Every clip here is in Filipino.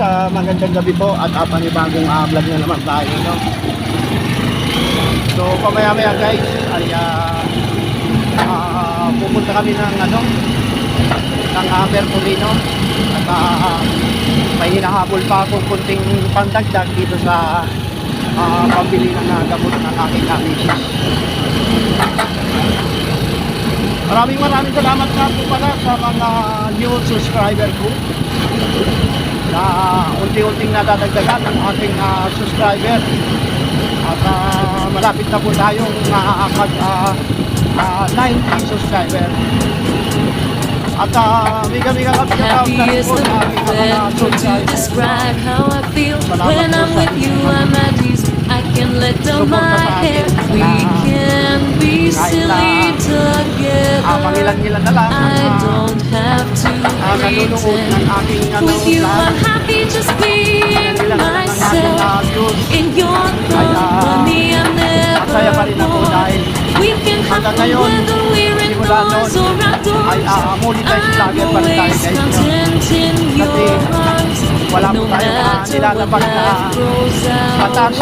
ah, magandang gabi po at uh, panibagong uh, vlog na naman tayo, no? So, pamaya-maya guys, ay ah, ah, pupunta kami ng ano, ng uh, Mercolino at ah, may hinahabol pa akong kunting pandagdag dito sa ah, pambili ng ah, gamot ng aking kamisis. Maraming maraming salamat nga po pala sa mga new subscriber ko na unti-unting nadadagdagan ang ating ah, subscriber. At ah, malapit na po tayong uh, mag ah, ah, 90 subscriber. At uh, mega mega happy Happy is the perfect word to describe how I feel when I'm I'm. I can let down my hair. We can be silly ah, together. I don't have to ah, pretend. ano, With you. I'm happy just being myself. In your company, I'm never bored. We can have fun whether we're indoors or outdoors. ah, tayo always content in your arms. Wala po ah, what nilalabag na batas.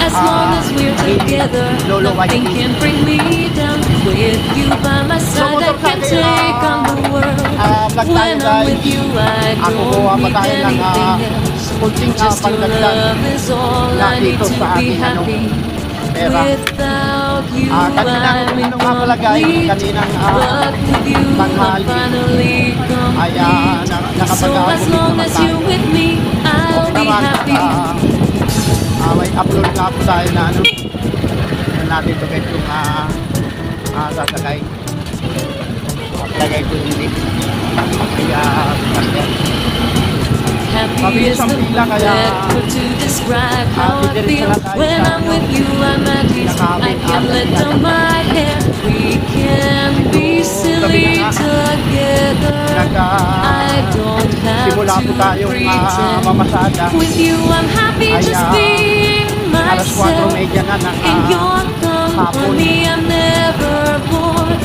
As Ah, long as we're together, nothing can bring me down. With you by my side, I can akin, take ah, on the world. ah, tayo, When I'm with you, I don't ah, need ah, anything else. ah, Just your love is all I need to be ano, happy. Without Ah, kaninang, incomplete. kaninang ah, I'm finally ay ah, complete. na, So naman tayo. be naman, ah, ah, may upload nga po tayo na ano, na natin to guys yung ah, ah, sasakay. At lagay ko link. Kaya, kaya, Happy is the perfect word to describe how I feel when I'm with you. I'm at ease. I can let down my hair. We can be silly together. I don't have to pretend. With you, I'm happy just being Alas 4 myself. In ah, your company, I'm never bored.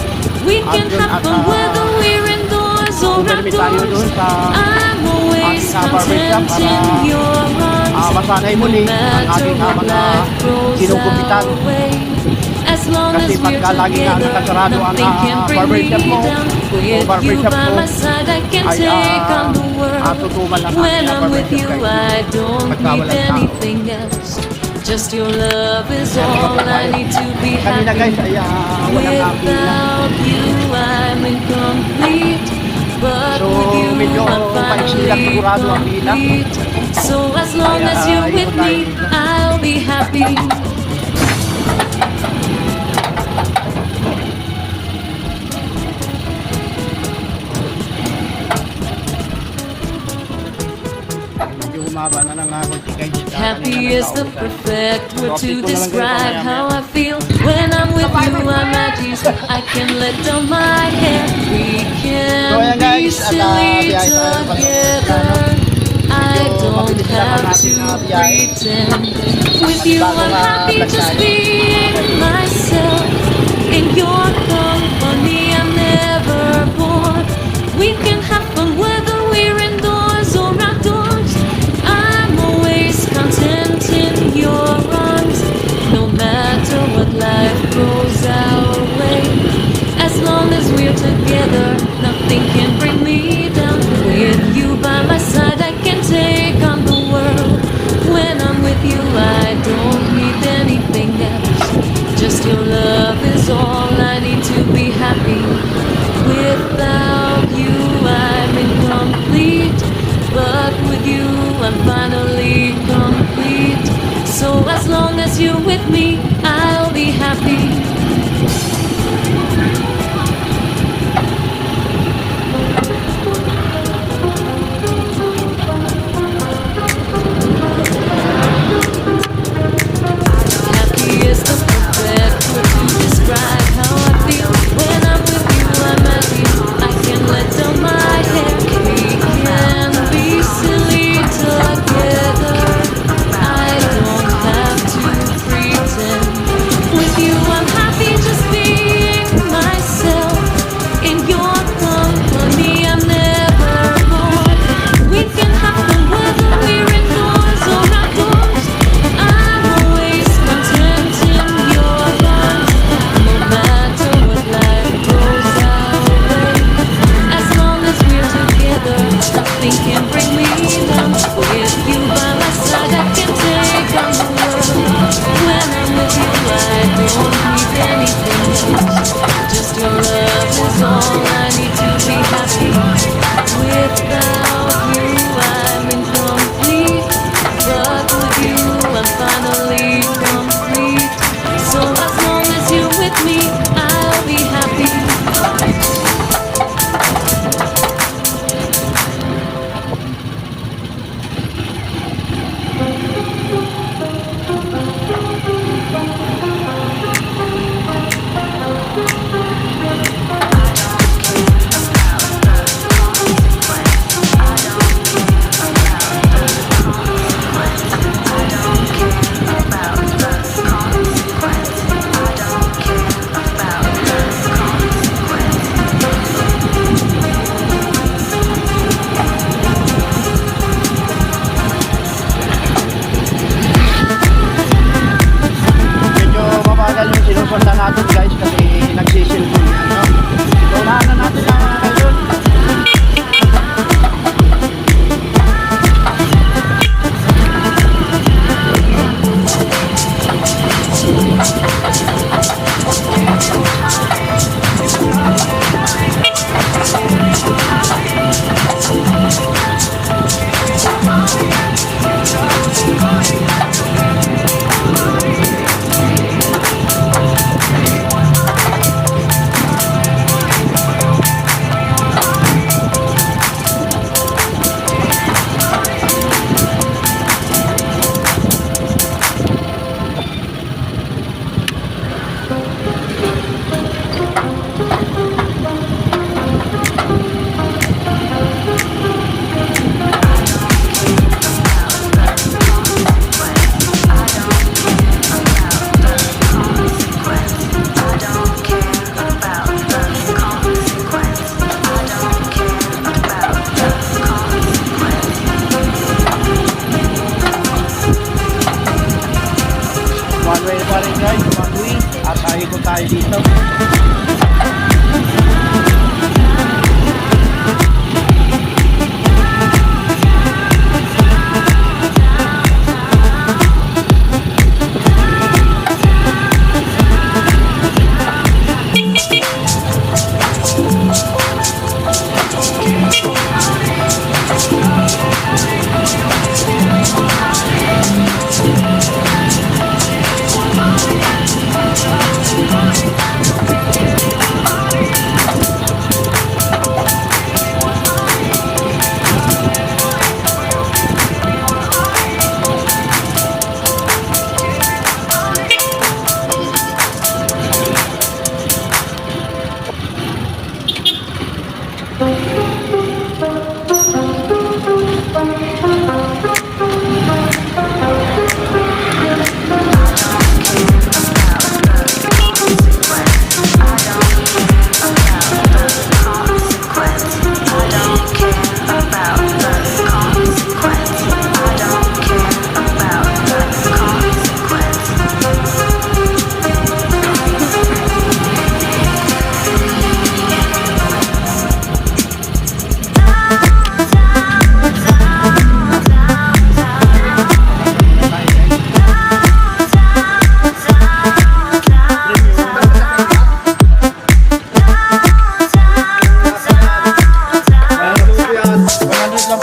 We can have fun whether we're indoors or outdoors. doon sa content in para, your arms. masanay muli ang ating what mga long Kasi as we're pagka lagi together, nakasarado ang, nothing can bring me barbershop mo, down. o With you barbershop by mo, my side, I can ay, take on the world. ah, tutuman lang When ang I'm with barbershop you, guys. I don't Pagka need walang tao. anything else. Just your love is all I need to be happy. na. Without you, I'm incomplete. I'm maiksi lang finally sigurado ang pila. complete. So as long Kaya, as you're ikot with tayo me, dito. I'll be happy. Medyo na ng. Happy is the perfect word to Topic ko na lang describe how. I feel when I'm with you. I'm at ease. I can let down my hair. We can be ah, silly biyahe tayo pa rin. together. I don't mabilis lang ang have to ah, pretend. With you, I'm happy just being myself. In your company, I'm never bored. We can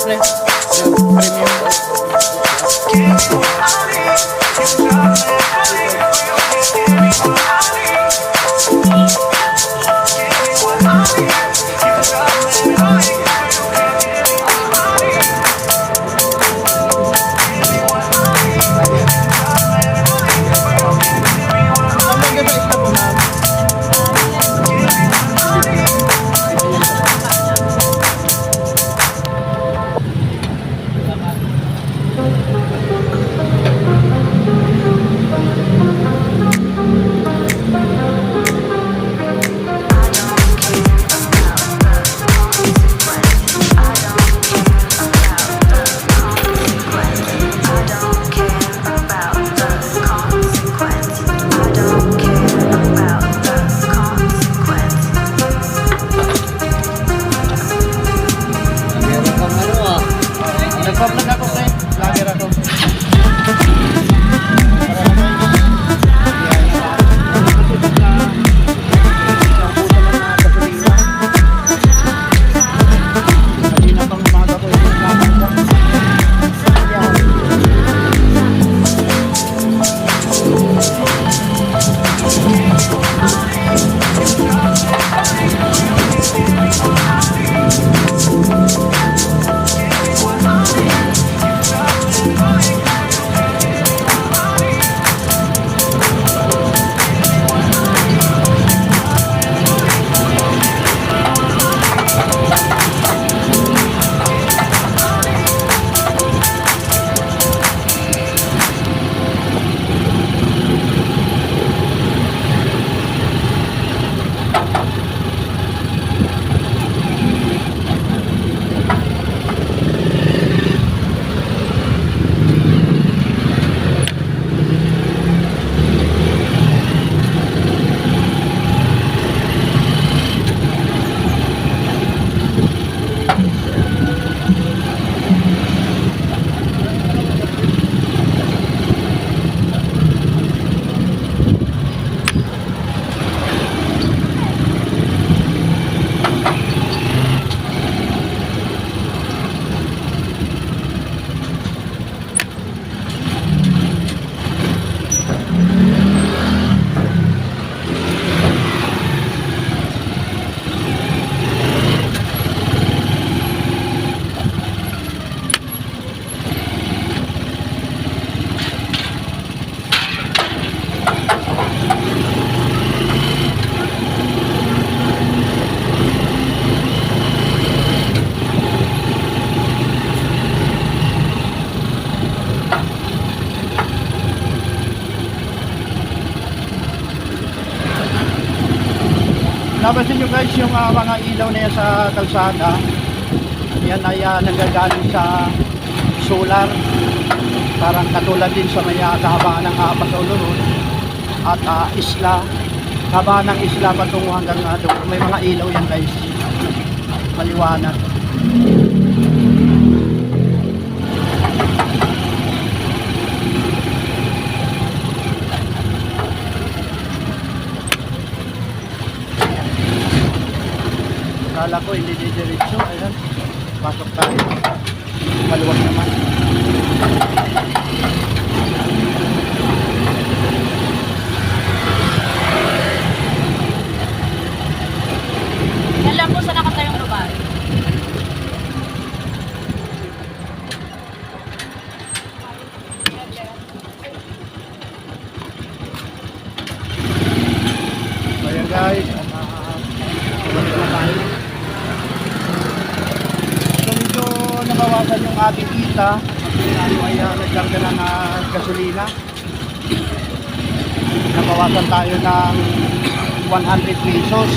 100 Napansin nyo guys yung ah, mga ilaw na yan sa kalsada. Yan ay uh, nanggagaling sa solar. Parang katulad din sa may uh, kahabaan ng Apas Ulurun. at ah, isla. Haba ng isla patungo hanggang uh, doon. May mga ilaw yan guys. Maliwanag. Kala ko hindi didiretso. Ayan. Pasok tayo. Maluwag naman. Alam mo saan nakatayong lugar? So ayan guys, at uh, balik na tayo. So medyo nabawasan yung ating kita. Kasi tayo ay uh, nagkarga na ng gasolina. Nabawasan tayo ng 100 pesos.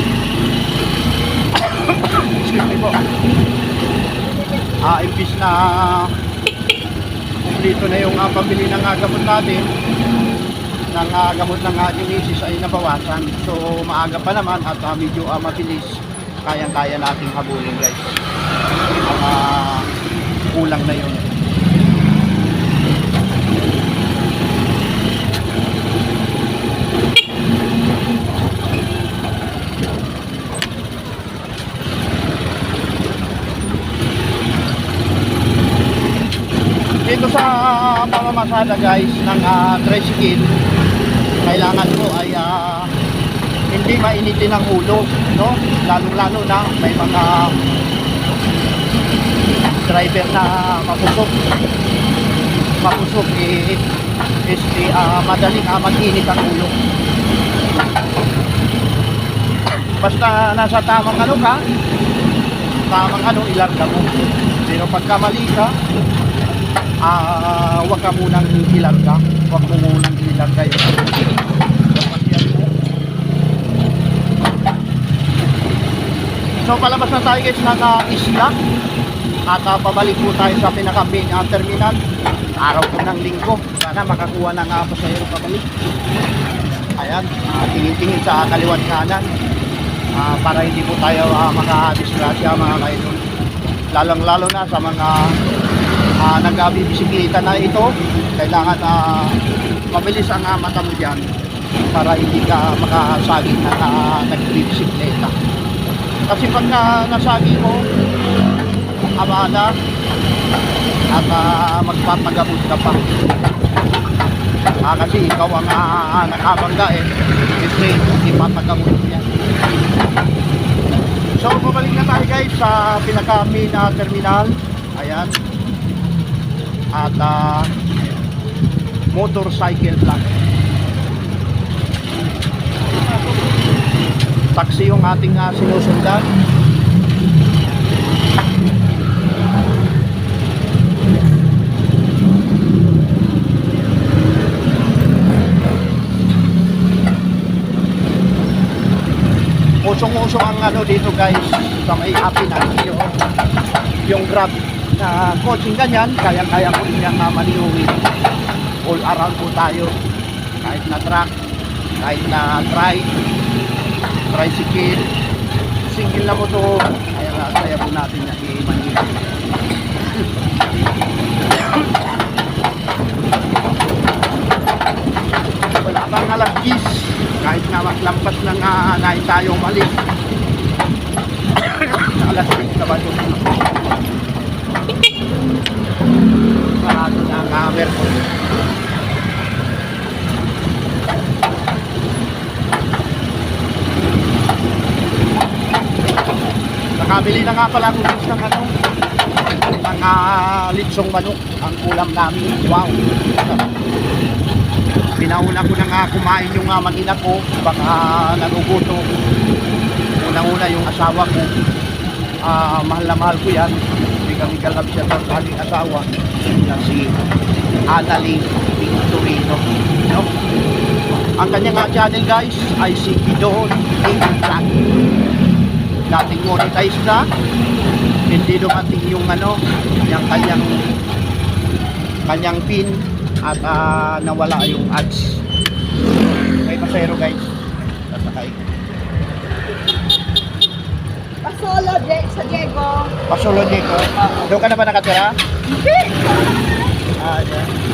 Excuse po. Ah, imbis na kumplito na yung uh, pambili ng uh, gamot natin, ng ah, gamot ng ating misis ay nabawasan. So maaga pa naman at ah, medyo ah, mabilis. Kayang-kaya nating habulin guys. Ang ah, kulang na yun. Dito sa pamamasada guys ng uh, tricycle, kailangan mo ay ah, hindi mainitin ang ulo, no? Lalo-lalo na may mga driver na mapusok. Mapusok eh, este, ah, madaling ah, mag-init ang ulo. Basta nasa tamang ano ka, tamang ano, ilarga mo. Pero pagka mali ka, ah wag ka munang ilarga. Wag mo munang ilarga mo. So palabas na tayo guys ng ah, isla. At ah, pabalik po tayo sa pinaka main ah, terminal. Araw po ng linggo. Sana makakuha ng uh, pasahero pabalik ayan ah, tingin-tingin sa kaliwat kanan. Ah, para hindi po tayo uh, makadisgrasya mga kaidol. Lalong lalo na sa mga uh, nag-bisikleta na ito. Kailangan uh, mabilis ang uh, mata mo dyan para hindi ka makasagin na uh, nagbibisikleta. Kasi pagka nasagi mo abala at uh, magpapagamot ka pa. Ah, kasi ikaw ang uh, nakabangga eh. Kasi ipapagamot mo yan So, babalik na tayo guys sa pinaka main na terminal. Ayan. At ah, motorcycle lang. Taxi yung ating uh, sinusundan. usong-usong ang ano dito guys sa may happy na yung, yung grab na coaching ganyan kaya-kaya ko rin yung uh, maniuwi. All around po tayo. Kahit na truck kahit na trike tricycle single na motor kaya nga kaya po natin na i-manila wala pang alas 10 kahit na maglampas ng uh, nai tayo umalis alas 10 na ba ito sarado na ang hammer ko nakabili na nga pala ako ng ano uh, litsong manok ang ulam namin wow Pinauna ko na nga kumain yung uh, mag-ina ko, baka naguguto. Unang-una yung asawa ko, ah, mahal na mahal ko yan. Kami siya sa aking asawa na si Annalie Victorino. No? Ang kanyang uh, channel guys ay si Gidon David. Dating monetize na, hindi dumating yung ano, yung kanyang kanyang pin at ah, nawala yung ads. May pasero guys. Sasakay. Pasolo, Je, sa Diego. Pasulod dito. Doon ka na ba nakatira? Hindi! Ah, dyan.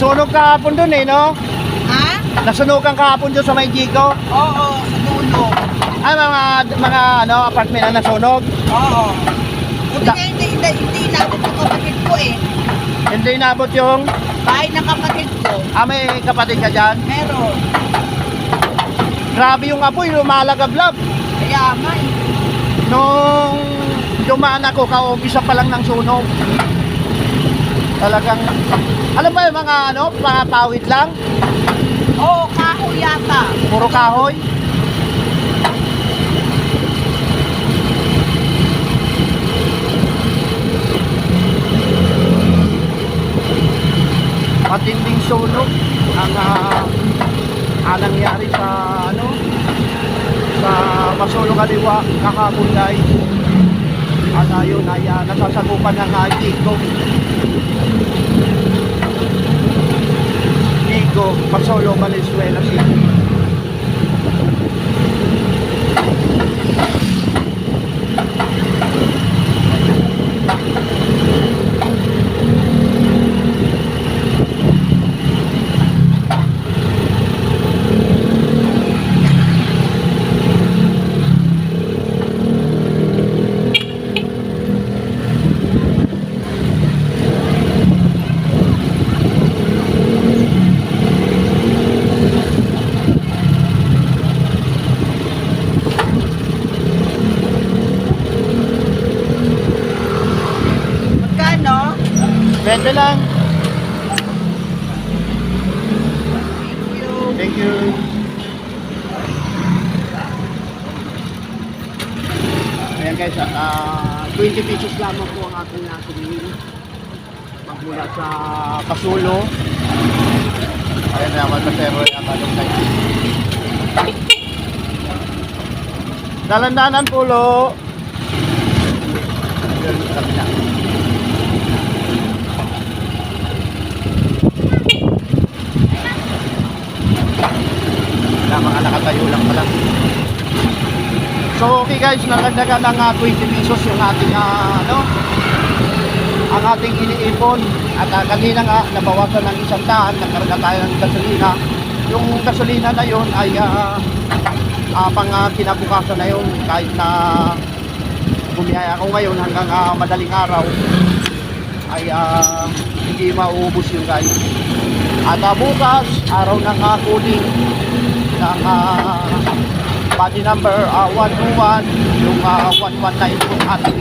Sunog kahapon dun eh, no? Ha? Nasunugan kahapon dun sa may Jigo. Oo, sa dulo. Ay, mga, mga ano, apartment na nasunog. Oo. Buti nga hindi, hindi, hindi inabot ng kapatid ko eh. Hindi inabot yung, Bahay ng kapatid ko. ah, may kapatid ka dyan. Meron. Grabe yung apoy, lumalagablab. Kaya nga eh. Nung dumaan ako, kaumpisa pa lang ng sunog. Talagang, alam ba yung mga ano, mga lang? Oo, kahoy yata. Puro kahoy. Matinding sunog ang uh, ang nangyari sa ano sa Masolo Kaliwa kahapon guys. At ayun ay uh, nasasagupan ng uh, Gigo. Gigo, Masolo, Valenzuela City. Pwede lang. Thank you. Thank you. Ayan guys, at ah, 20 pesos lamang po ang ating uh, sumingin. Magmula sa Pasulo. Ayan na, magkasero yung akalong guys. Dalandanan pulo. Ayan, sa kabila. na mga nakatayo lang pala. So okay guys, nagdagan ng ah, 20 pesos yung ating ah, ano, ang ating iniipon at uh, kanina nga nabawasan ng isang daan, nagkarga tayo ng gasolina. Yung gasolina na yun ay ah, ah, pang ah, kinabukasan na yun kahit na bumiyaya ako ngayon hanggang ah, madaling araw ay ah, hindi mauubos yun guys. At ah, bukas, araw ng uh, cooling ah, body number ah, 121, yung ah, 119 po ating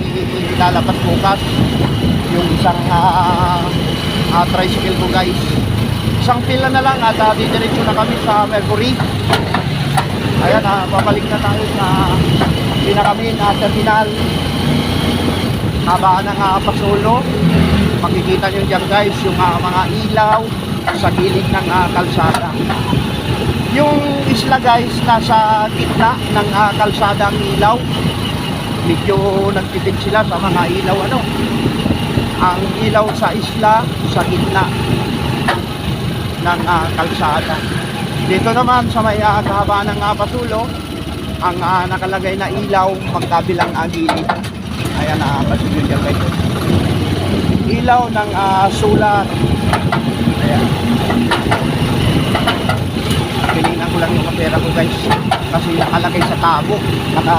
ilalabas bukas. Yung isang ah, ah, tricycle ko guys. Isang pila na lang at uh, didiretso na kami sa Mercury. Ayan, ah, babalik na tayo sa pinakamin na terminal. Habaan ng uh, Pasolo. Makikita nyo dyan guys yung mga ilaw sa gilid ng ah, kalsada. Yung isla guys, nasa gitna ng ah, kalsada ang ilaw. Medyo nagtipid sila sa mga ilaw ano. Ang ilaw sa isla, sa gitna ng ah, kalsada. Dito naman sa may uh, kahabaan ng uh, Pasulo, ang ah, nakalagay na ilaw magkabilang uh, gilid. Ayan uh, Pasulo dyan guys. Ilaw ng ah, sulat. Ayan. Ko lang yung kapera ko guys. Kasi nakalagay sa tabo. Naka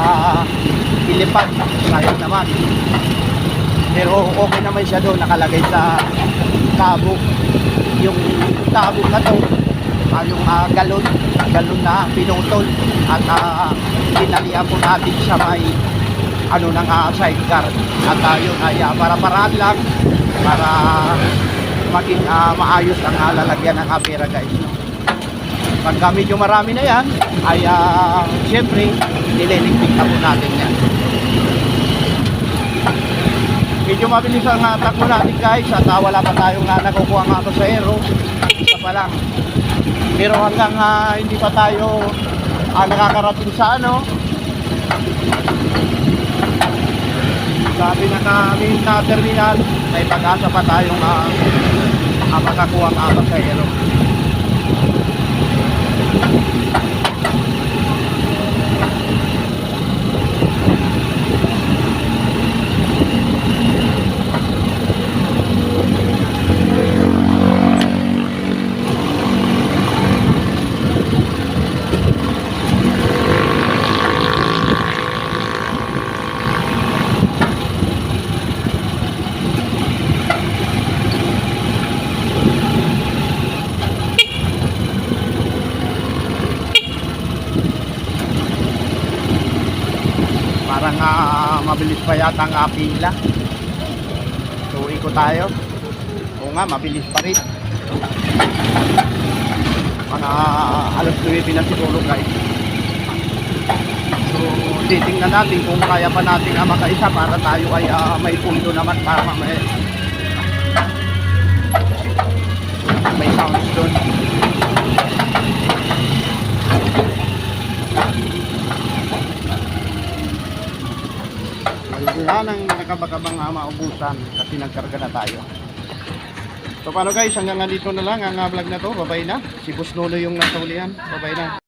ilipad. Sayang naman. Pero okay naman siya doon, nakalagay sa tabo. Yung tabo na to, ah, yung ah, galon, galon na pinutol. At uh, pinalihan po natin sa may ano ng uh, sidecar. At uh, yun ay ah, para paraan lang, para maging ah, maayos ang ah, lalagyan ng apera guys. No? Pagka medyo marami na yan, ay uh, siyempre, nililigpit na po natin yan. Medyo mabilis ang uh, takbo natin guys at uh, wala pa tayong uh, nakukuha nga sa aero. Isa pa lang. Pero hanggang ah, hindi pa tayo uh, nakakarating sa ano, sabi na namin na terminal, may pag-asa pa tayong uh, uh, makakuha nga sa aero. Parang ah, mabilis pa yata ang ah, pila. So, ikot tayo. Oo nga, mabilis pa rin. Mga alas 9 na siguro guys. So, titingnan natin kung kaya pa natin ang makaisa para tayo ay ah, may pundo naman para may may sounds doon. Wala nang nakabakabang uh, maubusan kasi nagkarga na tayo. So paano guys, hanggang dito na lang ang uh, vlog na to. Babay na. Si Boss Lolo yung nasa ulihan. Babay na.